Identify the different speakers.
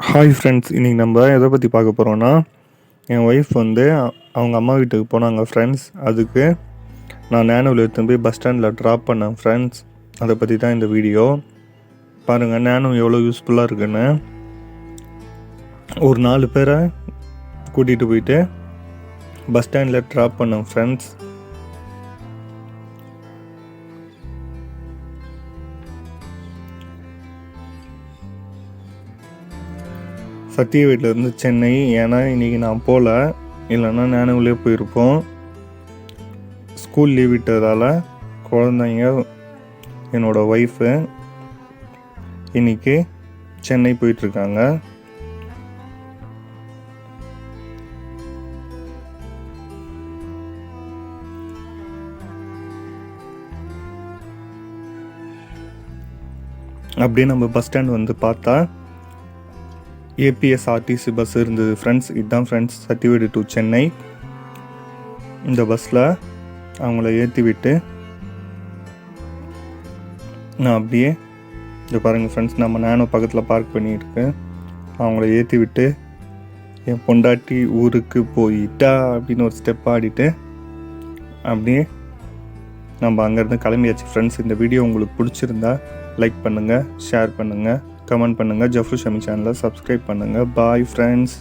Speaker 1: Hi friends இன்றைக்கி நம்ம எதை பற்றி பார்க்க போகிறோன்னா என் ஒய்ஃப் வந்து அவங்க அம்மா வீட்டுக்கு போனாங்க ஃப்ரெண்ட்ஸ் அதுக்கு நான் நேனோவில் எடுத்துன்னு போய் பஸ் ஸ்டாண்டில் ட்ராப் பண்ணேன் ஃப்ரெண்ட்ஸ் அதை பற்றி தான் இந்த வீடியோ பாருங்கள் நேனோ எவ்வளோ யூஸ்ஃபுல்லாக இருக்குன்னு. ஒரு நாலு பேரை கூட்டிகிட்டு போயிட்டு பஸ் ஸ்டாண்டில் ட்ராப் பண்ணேன் ஃப்ரெண்ட்ஸ் சத்திய வீட்டிலேருந்து சென்னை. ஏன்னா இன்றைக்கி நான் போகல இல்லைன்னா நானுங்களே போயிருப்போம். ஸ்கூல் லீவ் விட்டதால் குழந்தைங்க என்னோட ஒய்ஃபு இன்னைக்கு சென்னை போயிட்டுருக்காங்க. அப்படியே நம்ம பஸ் ஸ்டாண்ட் வந்து பார்த்தா ஏபிஎஸ் ஆர்டிசி பஸ் இருந்தது ஃப்ரெண்ட்ஸ் இதுதான் ஃப்ரெண்ட்ஸ் சர்டிஃபிகேட் டு சென்னை இந்த பஸ்ஸில் அவங்கள ஏற்றி விட்டு நான் அப்படியே இங்கே பாருங்கள் ஃப்ரெண்ட்ஸ் நம்ம நானோ பக்கத்தில் பார்க் பண்ணியிருக்கேன் அவங்கள ஏற்றி விட்டு என் பொண்டாட்டி ஊருக்கு போயிட்டா அப்படின்னு ஒரு ஸ்டெப் ஆடிட்டு அப்படியே நம்ம அங்கேருந்து கிளம்பியாச்சு ஃப்ரெண்ட்ஸ் இந்த வீடியோ உங்களுக்கு பிடிச்சிருந்தா லைக் பண்ணுங்கள் ஷேர் பண்ணுங்கள் கமெண்ட் பண்ணுங்கள் ஜஃப்ரு ஷமி சேனலை சப்ஸ்கிரைப் பண்ணுங்கள் பாய் ஃப்ரெண்ட்ஸ்